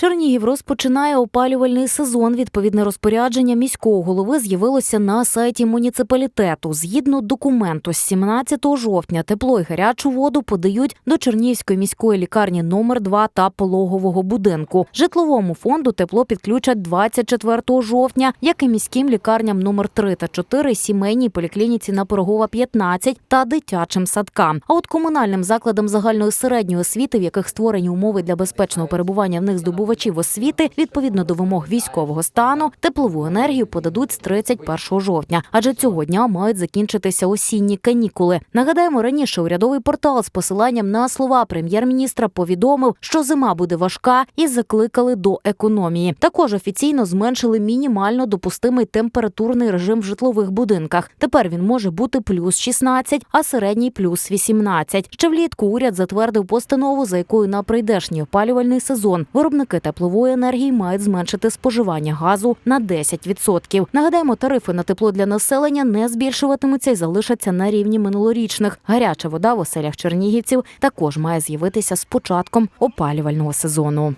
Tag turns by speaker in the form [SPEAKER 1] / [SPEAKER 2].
[SPEAKER 1] Чернігів розпочинає опалювальний сезон. Відповідне розпорядження міського голови з'явилося на сайті муніципалітету. Згідно документу, з 17 жовтня тепло і гарячу воду подають до Чернігівської міської лікарні номер 2 та пологового будинку. Житловому фонду тепло підключать 24 жовтня, як і міським лікарням номер 3 та 4, сімейній поліклініці на Пирогова 15 та дитячим садкам. А от комунальним закладам загальної середньої освіти, в яких створені умови для безпечного перебування в них здобувачів освіти, відповідно до вимог військового стану, теплову енергію подадуть з 31 жовтня, адже цього дня мають закінчитися осінні канікули. Нагадаємо, раніше урядовий портал з посиланням на слова прем'єр-міністра повідомив, що зима буде важка, і закликали до економії. Також офіційно зменшили мінімально допустимий температурний режим в житлових будинках. Тепер він може бути плюс 16, а середній плюс 18. Ще влітку уряд затвердив постанову, за якою на прийдешній опалювальний сезон виробники теплової енергії мають зменшити споживання газу на 10%. Нагадаємо, тарифи на тепло для населення не збільшуватимуться і залишаться на рівні минулорічних. Гаряча вода в оселях чернігівців також має з'явитися з початком опалювального сезону.